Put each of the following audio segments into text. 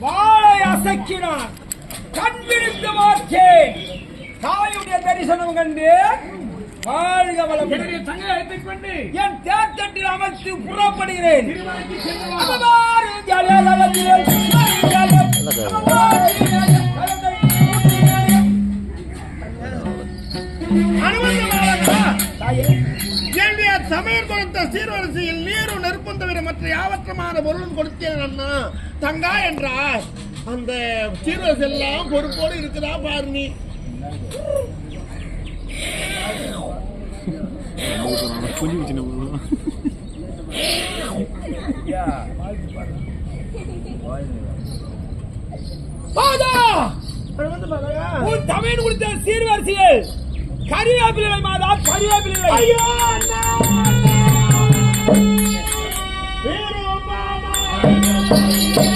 வாழை அசக்கினான் கண் விழித்து பார்த்தேன் தாயுடைய தரிசனம் கண்டு வாழ்க வளம் என் தேர்தட்டில் அமைத்து புறப்படுகிறேன் சென்று சமையல் கொடுத்த சீர்வரிசையில் நீரும் நெருப்பும் தவிர மற்ற யாவற்றமான பொருளும் கொடுத்தேன் அண்ணா. தங்கா என்றார். அந்த சீர்வரிசை எல்லாம் பொறுப்போடு இருக்குதா பாரு நீ? பாதா! உன் தமிழ் கொடுத்த சீர்வரிசையில் கரிவேப்பிலை மாதா கரிவேப்பிலை ஐயோ அண்ணா, அண்ணா.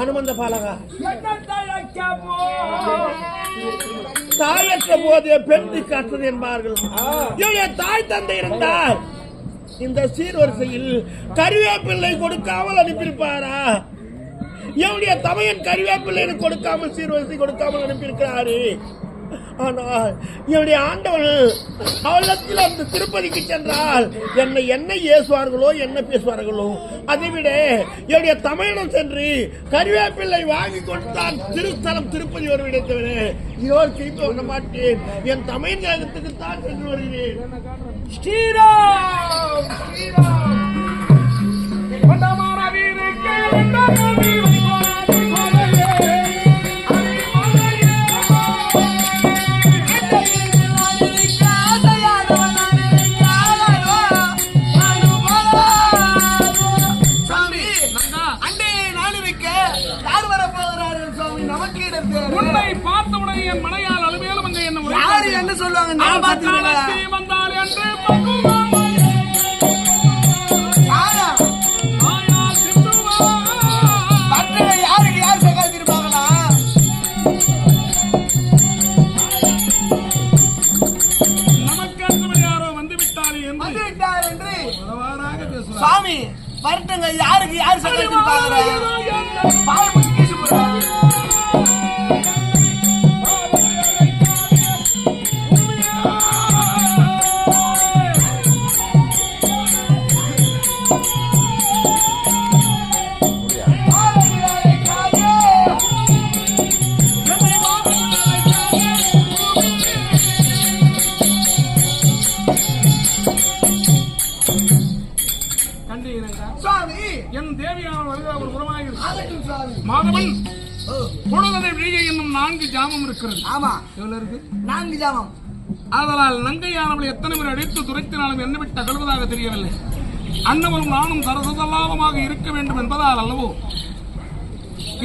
அனுமந்த பாலகா தாயற்ற போதே பெண்டு காற்றது என்பார்கள் இவருடைய தாய் தந்தை இருந்தார் இந்த சீர்வரிசையில் கருவேப்பிள்ளை கொடுக்காமல் அனுப்பியிருப்பாரா இவருடைய தமையன் கருவேப்பிள்ளை கொடுக்காமல் சீர்வரிசை கொடுக்காமல் அனுப்பியிருக்கிறாரு ஆனால் என்னுடைய ஆண்டவன் அவலத்தில் அந்த திருப்பதிக்கு சென்றால் என்னை என்ன ஏசுவார்களோ என்ன பேசுவார்களோ அதைவிட என்னுடைய தமிழனம் சென்று கருவேப்பிள்ளை வாங்கி கொடுத்தான் திருத்தலம் திருப்பதி ஒரு விடத்தவனே இதோடு திருப்பி வர மாட்டேன். என் தமிழ் நேரத்துக்கு தான் சென்று வருகிறேன். ஸ்ரீராம் ஸ்ரீராம். வருகிற ஒரு மாதவன் பொழுதனை விழிகை என்னும் நான்கு ஜாமம் இருக்கிறது. ஆமா. எவ்வளவு இருக்கு? நான்கு ஜாமம். ஆதலால் நங்கையானவளை எத்தனை முறை அடித்து துரைத்தினாலும் என்ன விட்டு அகழ்வதாக தெரியவில்லை. அன்னவரும் நானும் சரசலாபமாக இருக்க வேண்டும் என்பதால் அல்லவோ?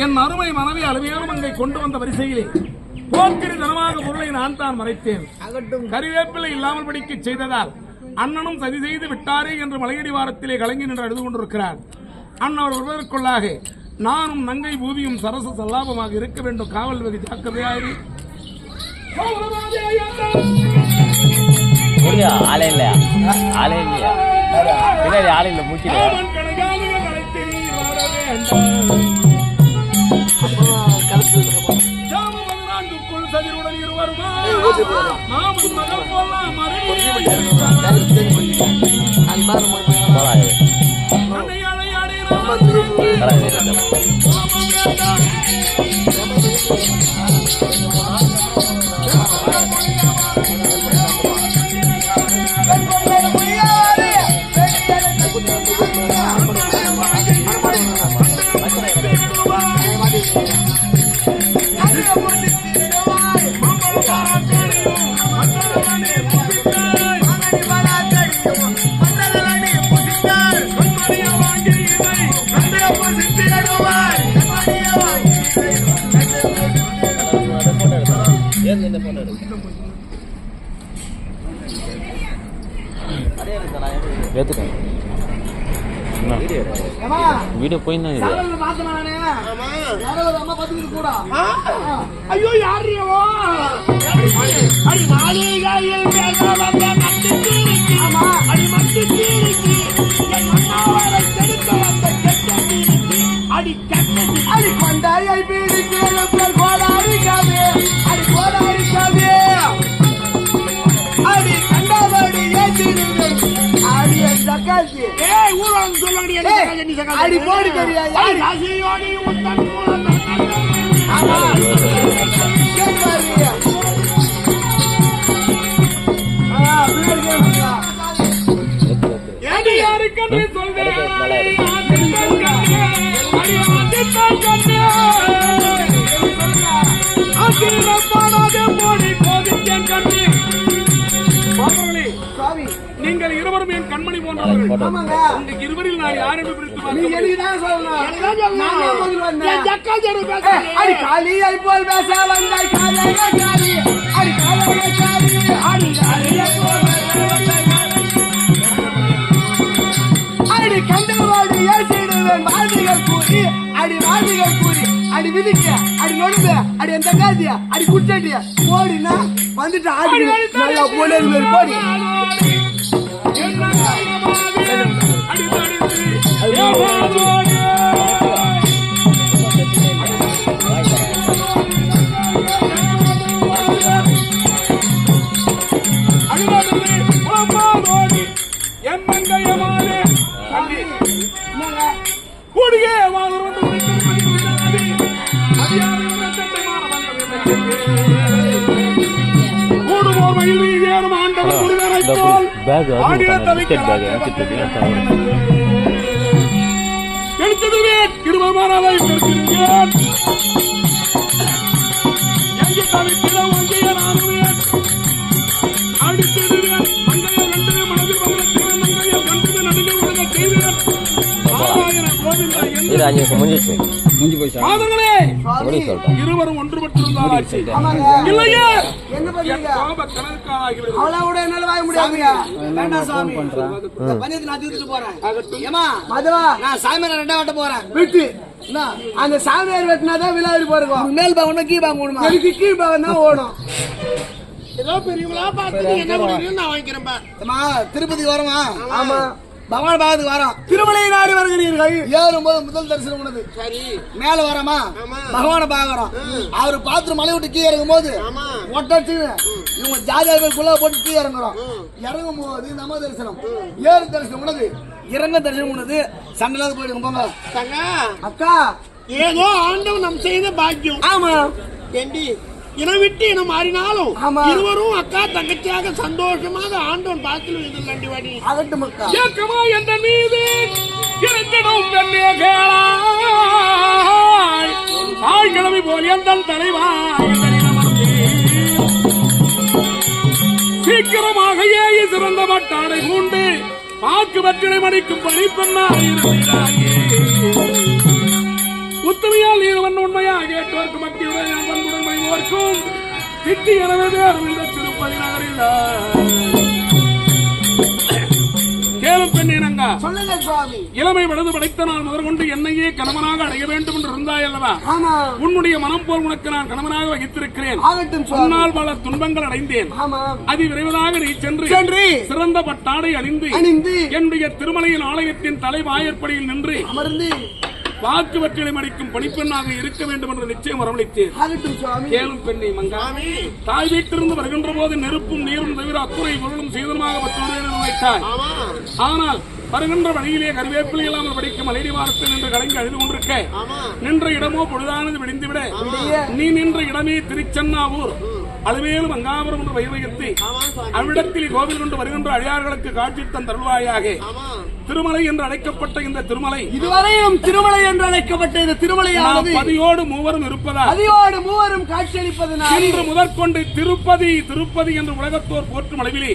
என் அருமை மனைவி அளவியலும் அங்கே கொண்டு வந்த வரிசையிலே போக்கிரி தனமாக பொருளை நான் தான் மறைத்தேன். கறிவேப்பிலை இல்லாமல் படிக்க செய்ததால் அண்ணனும் சதி செய்து விட்டாரே என்று மலையடி வாரத்திலே கலங்கி நின்று அழுது கொண்டிருக்கிறார். அண்ணவர் வருவதற்குள்ளாக நானும் நங்கை பூதியும் சரச சல்லாபமாக இருக்க வேண்டும். காவல் வெகு ஜாக்கிரதையாயிரு. ஆளே இல்லையா? ஆளே இல்லையா? பின்னாடி ஆளே இல்லை மூச்சில சதிருடன் இருவருமா மாமன் மகள் போலாம் நான் வீடியோ போயிருந்தா இது? ஐயோ யாரையோ மாளிகையில் அடி மட்டு என் வந்த கெட்ட அடி கெட்ட அடி கொண்டாயை கேளுங்க ஏடி யாருக்கென்று சொல்வேன்? அடி காளியை போல் பேச வந்தாய். அடி கண்டவாடி ஏசிடுவேன். வாதிகள் கூறி அடி வாதிகள் கூறி. அடி விதிக்க அடி நொடுங்க அடி அந்த காதிய அடி குச்சடிய போடினா வந்துட்டு ஆடி நல்லா போனே போடி. கூடுவோர் மயில் ஆண்டவர் போல் ஆடிய எங்கு தவிக்கிற இது அஞ்சு நிமிஷம் முடிஞ்சிச்சு இருவரும் ஒன்றுபட்டிருந்தாச்சு இல்லையே? என் கோப கணக்காகிவிடும் அவ்வளவு என்னால வாங்க முடியாதுங்க வேண்டாம் சாமி. இந்த பஞ்சாயத்து நான் தீர்த்துட்டு போறேன். ஏமா மதுவா நான் சாமியார் ரெண்டா வெட்ட போறேன். விட்டு. என்ன அந்த சாமியார் வெட்டினாதான் விழாவிரி போறோம் மேல் பாகணும் கீ பாங்க ஓடுமா எனக்கு கீ பாகம் தான் ஓடும். ஏதோ பெரியவங்களா பார்த்து நீ என்ன பண்ணுறீங்கன்னு நான் வாங்கிக்கிறேன் திருப்பதிக்கு வரோமா? ஆமா. பகவான் பாகத்துக்கு வரோம். திருமலை நாடு வருகிறீர்கள். ஏறும்போது முதல் தரிசனம் உனது. சரி. மேல வரமா. பகவான பாக்குறோம் அவரு பார்த்து மலை விட்டு கீழே இறங்கும் போது. ஒட்டச்சு. இவங்க ஜாதியார்கள் குள்ள போட்டு கீழே இறங்குறோம் இறங்கும் போது நம்ம தரிசனம் ஏறு தரிசனம் உனது இறங்க தரிசனம் உனது சண்டையில போயிடுங்க போங்க அக்கா ஏதோ ஆண்டவன் நம் செய்த பாக்கியம் ஆமா ஏண்டி இனம் விட்டு இனம் மாறினாலும். இருவரும் அக்கா தங்கச்சியாக சந்தோஷமாக வாடி அக்கா ஏக்கமா என்ற மீது இருந்திடும் பெண்ணே ஆய் கிளம்பி போல் எந்த தலைவா. சீக்கிரமாக ஏறி சிறந்த மட்டாடை பூண்டு பாக்கு வெற்றிடை மடிக்கும் பணிப்பெண்ணாய் இருக்கிறாயே. உத்தமையால் நீரவன் உண்மையாக கேட்டோர்க்கு மணிவோர்க்கும் திட்டி எனவே அறிந்த திருப்பதி நகரில் கேளும் பெண்ணினங்கா சொல்லுங்க சுவாமி. இளமை வலது படைத்த நாள் முதல் கொண்டு என்னையே கணவனாக அடைய வேண்டும் என்று இருந்தாய் அல்லவா? ஆமா. உன்னுடைய மனம் போல் உனக்கு நான் கணவனாக வகித்திருக்கிறேன். உன்னால் பல துன்பங்கள் அடைந்தேன். ஆமா. அதி விரைவதாக நீ சென்று சென்று. சிறந்த பட்டாடை அணிந்து அணிந்து. என்னுடைய திருமலையின் ஆலயத்தின் தலைவாயற்படியில் நின்று அமர்ந்து. வாக்கு வெற்றிலை மடிக்கும் பணிப்பெண்ணாக இருக்க வேண்டும் என்று நிச்சயம் வரவழைத்தேன். கேளும் பெண்ணை தாய் வீட்டிலிருந்து வருகின்ற போது நெருப்பும் நீரும் தவிர அத்துறை பொருளும் சீதனமாக பெற்றோடு வைத்தாய். ஆனால் வருகின்ற வழியிலே கருவேப்பிலை இல்லாமல் படிக்கும் மலைடி வாரத்தில் நின்று கலங்கி அழுது கொண்டிருக்க. நின்ற இடமோ பொழுதானது விடிந்துவிட. நீ நின்ற இடமே திருச்சென்னாவூர். அலுவேலும் அங்காபுரம் என்று வயிறு வைத்து அவ்விடத்தில் கோவில் கொண்டு வருகின்ற அடியார்களுக்கு காட்சி தந்தருள்வாயாக திருமலை என்று அழைக்கப்பட்ட இந்த திருமலை. இதுவரையும் திருமலை என்று அழைக்கப்பட்ட இந்த திருமலையானது பதியோடு மூவரும் இருப்பதால் அதியோடு மூவரும் காட்சியளிப்பதனால் இன்று முதற்கொண்டு திருப்பதி திருப்பதி என்று உலகத்தோர் போற்றும் அளவிலே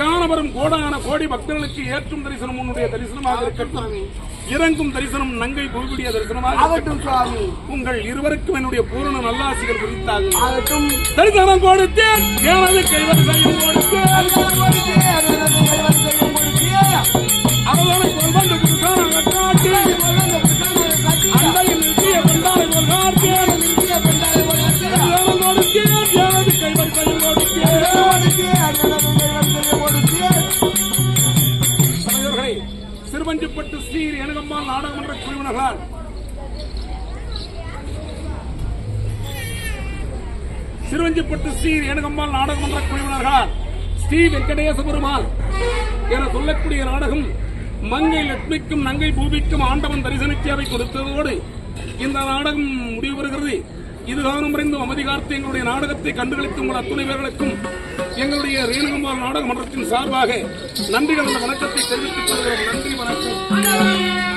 காண வரும் கோடான கோடி பக்தர்களுக்கு ஏற்றும் தரிசனம் உன்னுடைய தரிசனமாக இருக்கட்டும். இறங்கும் தரிசனம் நங்கை பூவிடிய தரிசனமாக இருக்கட்டும். ஆகட்டும் சுவாமி. உங்கள் இருவருக்கும் என்னுடைய பூரண நல்லாசிகள் குறித்தாக ஆகட்டும். தரிசனம் கொடுத்தேன் எனது கைவரிசையும் கொடுத்தேன் அவர்களை நாடகமன்ற சிறுவஞ்சிப்பட்டு ஸ்ரீ ரேணுகம்மாள் நாடகமன்ற குழுவினர்களால் ஸ்ரீ வெங்கடேச பெருமாள் என சொல்லக்கூடிய நாடகம் மங்கை லட்சுமிக்கும் நங்கை பூபிக்கும் ஆண்டவன் தரிசனச்சேவை கொடுத்ததோடு இந்த நாடகம் முடிவு பெறுகிறது. இதுகாலம் வரைந்து அமைதி காத்து எங்களுடைய நாடகத்தை கண்டுகளித்து உள்ள அத்துணை பேர்களுக்கும் எங்களுடைய ரேணுகம்மாள் நாடக மன்றத்தின் சார்பாக நன்றி கலந்த வணக்கத்தை தெரிவித்துக் கொள்கிறோம். நன்றி வணக்கம்.